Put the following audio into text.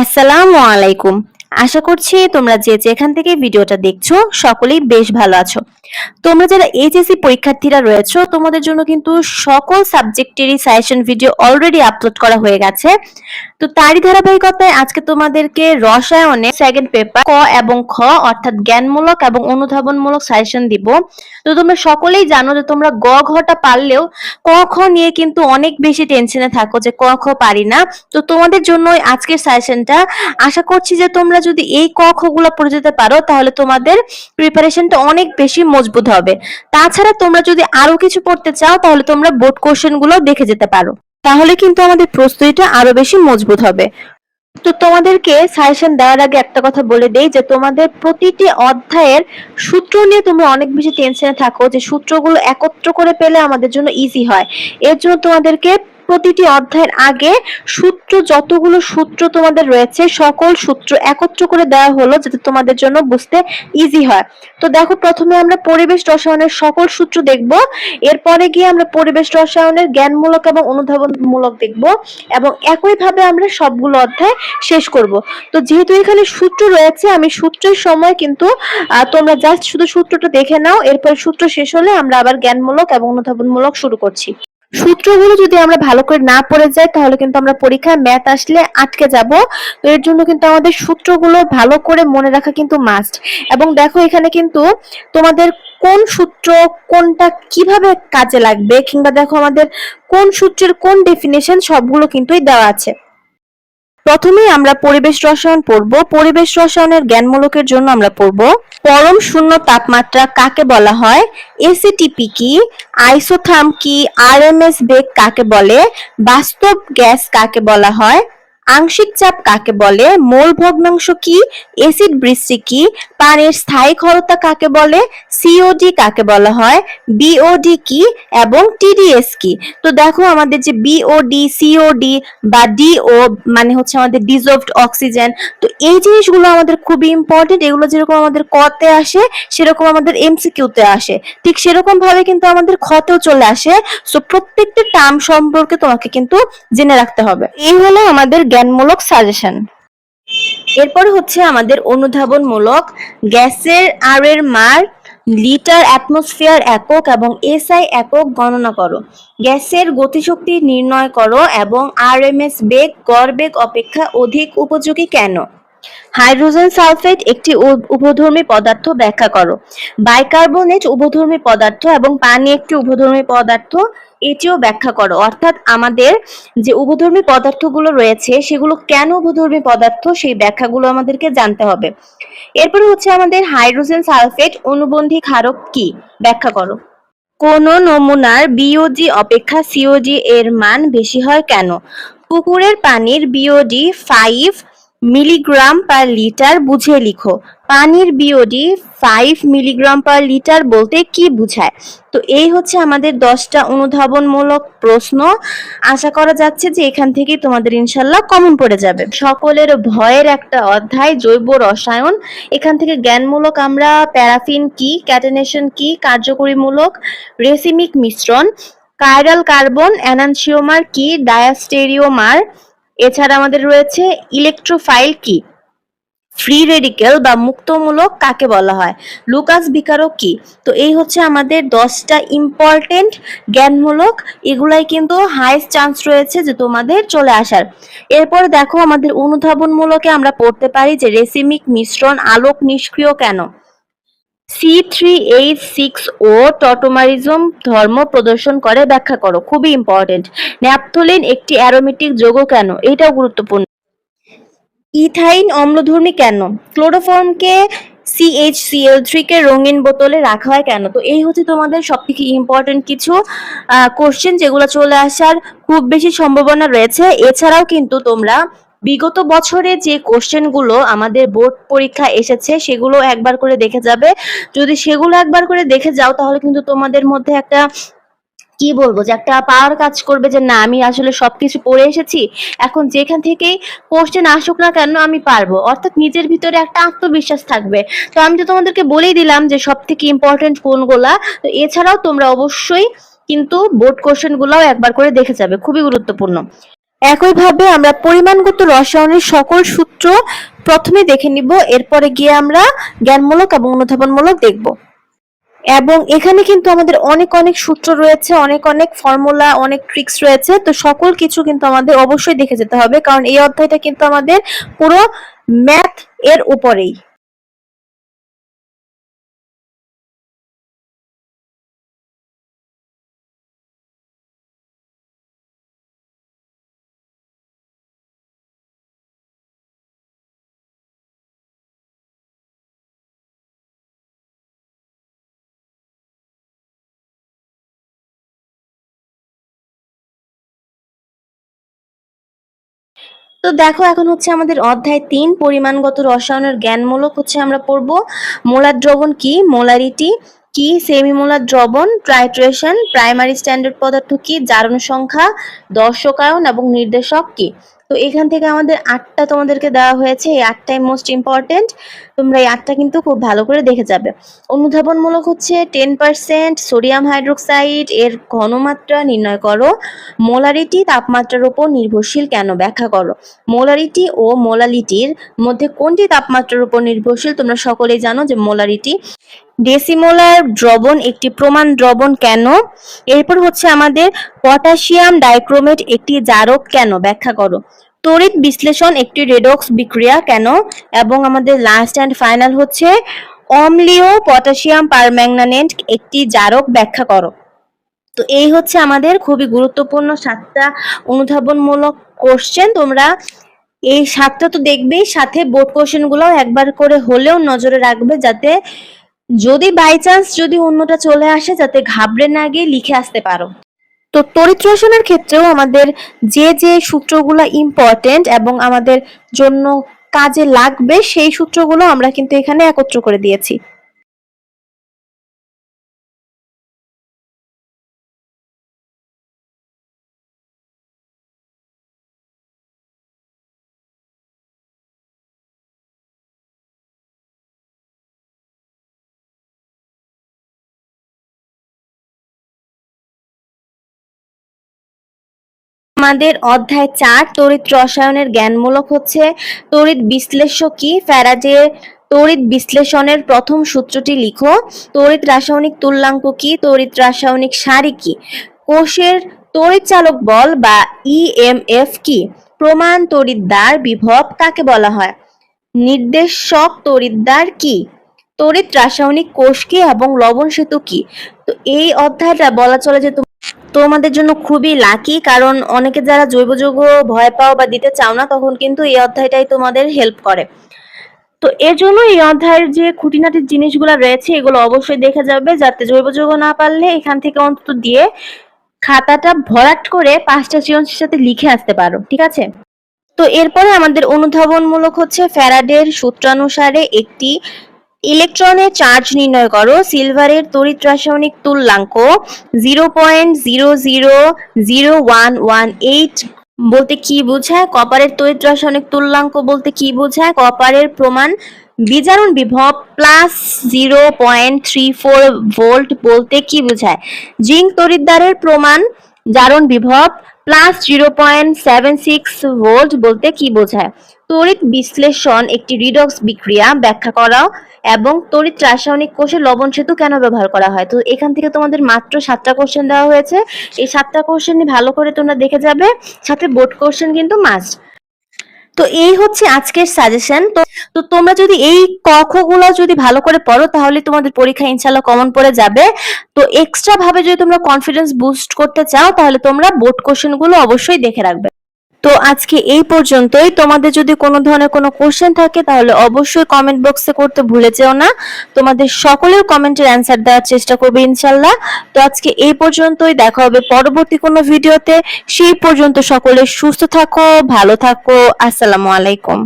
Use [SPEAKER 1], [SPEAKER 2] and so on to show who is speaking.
[SPEAKER 1] আসসালামু আলাইকুম। আশা করছি তোমরা যে যেখান থেকে ভিডিওটা দেখছ, সকলেই বেশ ভালো আছো। তোমরা যারা এইচএসসি পরীক্ষার্থীরা রয়েছো, তোমাদের জন্য কিন্তু সকল সাবজেক্টেরই সাজেশন ভিডিও অলরেডি আপলোড করা হয়ে গেছে। তো তারই ধারাবাহিকতায় আজকে তোমাদেরকে রসায়নে সেকেন্ড পেপার ক এবং খ, অর্থাৎ জ্ঞানমূলক এবং অনুধাবনমূলক সাজেশন দিব। তো তোমরা সকলেই জানো যে তোমরা গ ঘটা পারলেও ক, খ নিয়ে কিন্তু অনেক বেশি টেনশনে থাকো যে ক, খ পারি না। তো তোমাদের জন্য আজকের সাজেশনটা আশা করছি যে তোমরা যদি এই ক খ গুলো পড়ে যেতে পারো, তাহলে তোমাদের প্রিপারেশনটা অনেক বেশি মজবুত হবে। তাছাড়া তোমরা যদি আরও কিছু পড়তে চাও, তাহলে তোমরা বোর্ড কোশ্চেনগুলো দেখে যেতে পারো। তাহলে কিন্তু আমাদের প্রস্তুতিটা আরও বেশি মজবুত হবে। তো তোমাদেরকে সাজেশন দেওয়ার আগে একটা কথা বলে দেই, যে তোমাদের প্রতিটি অধ্যায়ের সূত্র নিয়ে তোমরা অনেক বেশি টেনশনে থাকো, যে সূত্রগুলো একত্র করে পেলে আমাদের জন্য ইজি হয়। এর জন্য তোমাদেরকে প্রতিটি অধ্যায়ের আগে সূত্র, যতগুলো সূত্র তোমাদের রয়েছে, সকল সূত্র একত্র করে দেওয়া হলো যাতে তোমাদের জন্য বুঝতে ইজি হয়। তো দেখো, প্রথমে আমরা পরিবেশ রসায়নের সকল সূত্র দেখব, এরপরে গিয়ে আমরা পরিবেশ রসায়নের জ্ঞানমূলক এবং অনুধাবনমূলক দেখব, এবং একইভাবে আমরা সবগুলো অধ্যায় শেষ করব। তো যেহেতু এখানে সূত্র রয়েছে, আমি সূত্রের সময় কিন্তু তোমরা জাস্ট শুধু সূত্রটা দেখে নাও, এরপর সূত্র শেষ হলে আমরা আবার জ্ঞানমূলক এবং অনুধাবনমূলক শুরু করছি। সূত্রগুলো যদি আমরা ভালো করে না পড়ে যাই, তাহলে কিন্তু আমরা পরীক্ষায় ম্যাথ আসলে আটকে যাব। তো এর জন্য কিন্তু আমাদের সূত্রগুলো ভালো করে মনে রাখা কিন্তু মাস্ট এবং দেখো এখানে কিন্তু তোমাদের কোন সূত্র কোনটা কীভাবে কাজে লাগবে, কিংবা দেখো আমাদের কোন সূত্রের কোন ডেফিনেশন সবগুলো কিন্তু দেওয়া আছে। প্রথমেই আমরা পরিবেশ রসায়ন পড়ব। পরিবেশ রসায়নের জ্ঞানমূলকের জন্য আমরা পড়ব, পরম শূন্য তাপমাত্রা কাকে বলা হয়? এসিটিপি কি? আইসোথার্ম কি? আরএমএস বেগ কাকে বলে? বাস্তব গ্যাস কাকে বলা হয়? আংশিক চাপ কাকে বলে? মোল ভগ্নাংশ কি? এসিড বৃষ্টি কি? পানির স্থায়ী ক্ষরতা কাকে বলে? সিওডি কাকে বলা হয়? বিওডি কি? এবং টিডিএস কি? তো দেখো আমাদের যে বিওডি সিওডি বা ডিও মানে হচ্ছে আমাদের ডিজলভড অক্সিজেন তো এই জিনিসগুলো আমাদের খুবই ইম্পর্টেন্ট এগুলো যেরকম আমাদের কতে আসে, সেরকম আমাদের এমসিকিউতে আসে। ঠিক সেরকম ভাবে কিন্তু আমাদের ক্ষতেও চলে আসে। সো প্রত্যেকটা টার্ম সম্পর্কে তোমাকে কিন্তু জেনে রাখতে হবে। এই হলো আমাদের জ্ঞানমূলক সাজেশন এরপর হচ্ছে আমাদের অনুধাবনমূলক, গ্যাসের আর এর মার, লিটার অ্যাটমসফিয়ার একক এবং এসআই একক গণনা করো। গ্যাসের গতিশক্তি নির্ণয় করো এবং আরএমএস বেগ, গড় বেগ অপেক্ষা অধিক উপযোগী কেন? হাইড্রোজেন সালফেট একটি উ- উভধর্মী পদার্থ, ব্যাখ্যা করো। বাইকার্বনেট উভধর্মী পদার্থ এবং পানি একটি উভধর্মী পদার্থ, এটিও ব্যাখ্যা করো। অর্থাৎ আমাদের যে উভধর্মী পদার্থগুলো রয়েছে, সেগুলো কেন উভধর্মী পদার্থ, সেই ব্যাখ্যাগুলো আমাদেরকে জানতে হবে। এরপরে হচ্ছে আমাদের হাইড্রোজেন সালফেট অনুবন্ধী ক্ষারক কি? ব্যাখ্যা করো। কোন নমুনার বিওজি অপেক্ষা সিওজি এর মান বেশি হয় কেন? পুকুরের পানির BOD five milligram per litre বুঝে লিখো। পানির BOD five milligram per litre বলতে কি বোঝায়? তো এই হচ্ছে আমাদের দশটা অনুধাবনমূলক প্রশ্ন। আশা করা যাচ্ছে যে এখান থেকে তোমাদের ইনশাল্লাহ কমন পড়ে যাবে। সকলের ভয়ের একটা অধ্যায়, জৈব রসায়ন। এখান থেকে জ্ঞানমূলক আমরা প্যারাফিন কি, ক্যাটেনেশন কি, কার্যকরীমূলক, রেসিমিক মিশ্রণ কাইরাল কার্বন অ্যানানসিওমার কি ডায়াস্টেরিওমার এছাড়া আমাদের রয়েছে ইলেকট্রোফাইল কি ফ্রি রেডিকেল বা মুক্তমূলক কাকে বলা হয়? লুকাস বিকারক কি তো এই হচ্ছে আমাদের দশটা ইম্পর্টেন্ট জ্ঞানমূলক, এগুলাই কিন্তু হাইস্ট চান্স রয়েছে যে তোমাদের চলে আসার। এরপর দেখো আমাদের অনুধাবনমূলকে আমরা পড়তে পারি যে রেসিমিক মিশ্রণ আলোক নিষ্ক্রিয় কেন? সি থ্রি এইট সিক্স ও টটোমারিজম ধর্ম প্রদর্শন করে, ব্যাখ্যা করো, খুবই ইম্পর্টেন্ট ন্যাপথলিন একটি অ্যারোমেটিক যৌগ কেন? এটাও গুরুত্বপূর্ণ। ইথাইন অম্লধর্মী কেন? ক্লোরোফর্মকে সিএইচসিএল থ্রি কে রঙিন বোতলে রাখা হয় কেন? তো এই হচ্ছে তোমাদের সব থেকে ইম্পর্টেন্ট কিছু কোশ্চেন যেগুলো চলে আসার খুব বেশি সম্ভাবনা রয়েছে। এছাড়াও কিন্তু তোমরা বিগত বছরে যে কোশ্চেনগুলো আমাদের বোর্ড পরীক্ষা এসেছে, সেগুলো একবার করে দেখে যাবে। যদি সেগুলো একবার করে দেখে যাও, তাহলে কিন্তু তোমাদের মধ্যে একটা, কি বলব, যে একটা পাওয়ার কাজ করবে যে, না, আমি আসলে সবকিছু পড়ে এসেছি, এখন যেখান থেকেই কোশ্চেন আসুক না কেন, আমি পারব। অর্থাৎ নিজের ভিতরে একটা আত্মবিশ্বাস থাকবে। তো আমি তো তোমাদেরকে বলেই দিলাম যে সব থেকে ইম্পর্টেন্ট কোনগুলা। তো এছাড়াও তোমরা অবশ্যই কিন্তু বোর্ড কোশ্চেন গুলাও একবার করে দেখে যাবে। খুবই গুরুত্বপূর্ণ। একইভাবে আমরা পরিমাণগত রসায়নের সকল সূত্র প্রথমে দেখে নিব, এরপরে গিয়ে আমরা জ্ঞানমূলক এবং অনুধাবনমূলক দেখব। এবং এখানে কিন্তু আমাদের অনেক অনেক সূত্র রয়েছে, অনেক অনেক ফর্মুলা, অনেক ট্রিক্স রয়েছে, তো সকল কিছু কিন্তু আমাদের অবশ্যই দেখে যেতে হবে, কারণ এই অধ্যায়টা কিন্তু আমাদের পুরো ম্যাথ এর উপরেই। তো দেখো, এখন হচ্ছে আমাদের অধ্যায় তিন, পরিমাণগত রসায়নের জ্ঞানমূলক হচ্ছে আমরা পড়ব। মোলার দ্রবণ কি? মোলারিটি কি? সেমিমোলার দ্রবণ, ট্রাইট্রেশন, প্রাইমারি স্ট্যান্ডার্ড পদার্থ কি? জারণ সংখ্যা, দর্শকায়ন এবং নির্দেশক কি? তো এখান থেকে আমাদের আটটা তোমাদেরকে দেওয়া হয়েছে। এই আটটাই মোস্ট ইম্পর্টেন্ট তোমরা এই আটটা কিন্তু খুব ভালো করে দেখে যাবে। অনুধাবনমূলক হচ্ছে টেন পার্সেন্ট সোডিয়াম হাইড্রোক্সাইড এর ঘনমাত্রা নির্ণয় করো। মোলারিটি তাপমাত্রার উপর নির্ভরশীল কেন ব্যাখ্যা করো? মোলারিটি ও মোলালিটির মধ্যে কোনটি তাপমাত্রার উপর নির্ভরশীল? তোমরা সকলেই জানো যে মোলারিটি ডেসিমোলার দ্রবণ একটি প্রমাণ দ্রবণ কেন? এরপর হচ্ছে আমাদের পটাশিয়াম ডাইক্রোমেট একটি জারক কেন? ব্যাখ্যা করো। তড়িৎ বিশ্লেষণ একটি রেডক্স বিক্রিয়া কেন? এবং আমাদের লাস্ট অ্যান্ড ফাইনাল হচ্ছে অম্লীয় পটাশিয়াম পারম্যাঙ্গানেট একটি জারক ব্যাখ্যা করো। তো এই হচ্ছে আমাদের খুবই গুরুত্বপূর্ণ সাতটা অনুধাবনমূলক কোশ্চেন তোমরা এই সাতটা তো দেখবেই, সাথে বোর্ড কোশ্চেনগুলো একবার করে হলেও নজরে রাখবে যাতে যদি বাই চান্স যদি অন্যটা চলে আসে, যাতে ঘাবড়ে না গিয়ে লিখে আসতে পারো। তো তড়িৎ রসায়নের ক্ষেত্রেও আমাদের যে যে সূত্রগুলো ইম্পর্টেন্ট এবং আমাদের জন্য কাজে লাগবে, সেই সূত্রগুলো আমরা কিন্তু এখানে একত্র করে দিয়েছি। আমাদের অধ্যায় চার, তড়িৎ রসায়নের জ্ঞানমূলক হচ্ছে, তড়িৎ বিশ্লেষ্য কি? ফ্যারাডের তড়িৎ বিশ্লেষণের প্রথম সূত্রটি লিখো। তড়িৎ রাসায়নিক তুল্যাঙ্ক কি? তড়িৎ রাসায়নিক সারি কি? কোষের তড়িৎ চালক বল বা ইএমএফ কি? প্রমাণ তড়িৎদ্বার বিভব কাকে বলা হয়? নির্দেশক তড়িৎদ্বার কি? তড়িৎ রাসায়নিক কোষ কি এবং লবণ সেতু কি? তো এই অধ্যায়টা বলা চলে যে তোমাদের জন্য খুবই লাকি কারণ অনেকে যারা জৈব যৌগ ভয় পাও বা দিতে চাও না, তখন কিন্তু এই অধ্যায়টাই তোমাদের হেল্প করে। তো এর জন্য এই অধ্যায়ের যে খুঁটিনাটি জিনিসগুলো রয়েছে, এগুলো অবশ্যই দেখে যাবে, যাতে জৈব যৌগ না পারলে এখান থেকে অন্তত দিয়ে খাতাটা ভরাট করে পাঁচটা সৃজনশীল সাথে লিখে আসতে পারো, ঠিক আছে? তো এরপরে আমাদের অনুধাবনমূলক হচ্ছে ফ্যারাডের সূত্রানুসারে একটি ইলেকট্রনের চার্জ নির্ণয় করো, সিলভারের তড়িৎ রাসায়নিক তুল্যাঙ্ক zero point zero zero zero one one eight বলতে কি বোঝায়? কপারের তড়িৎ রাসায়নিক তুল্যাঙ্ক বলতে কি বোঝায়? কপারের প্রমাণ বিজারণ বিভব plus zero point three four volt বলতে কি বোঝায়? জিঙ্ক তড়িৎদ্বারের প্রমাণ জারণ বিভব plus zero point seven six volt বলতে কি বোঝায়? তড়িৎ বিশ্লেষণ একটি রিডক্স বিক্রিয়া ব্যাখ্যা করা এবং তড়িৎ রাসায়নিক কোষে লবণ সেতু কেন ব্যবহার করা হয়? তো এখান থেকে তোমাদের মাত্র সাতটা কোশ্চেন দেওয়া হয়েছে। এই সাতটা কোশ্চেন ভালো করে তোমরা দেখে যাবে। সাথে বোর্ড কোশ্চেন কিন্তু মাস্ট তো এই হচ্ছে আজকের সাজেশন তো তো তোমরা যদি এই কখগুলো যদি ভালো করে পড়ো, তাহলে তোমাদের পরীক্ষা ইনশাল্লাহ কমন পড়ে যাবে। তো এক্সট্রা ভাবে যদি তোমরা কনফিডেন্স বুস্ট করতে চাও, তাহলে তোমরা বোর্ড কোশ্চেনগুলো অবশ্যই দেখে রাখবে। তো আজকে এই পর্যন্তই। তোমাদের যদি কোনো ধরনের কোনো কোশ্চেন থাকে, তাহলে অবশ্যই কমেন্ট বক্সে করতে ভুলে যেও না। তোমাদের সকলের কমেন্টের অ্যান্সার দেওয়ার চেষ্টা করবে ইনশাল্লাহ। তো আজকে এই পর্যন্তই। দেখা হবে পরবর্তী কোনো ভিডিওতে সেই পর্যন্ত সকলে সুস্থ থাকো, ভালো থাকো। আসসালামু আলাইকুম।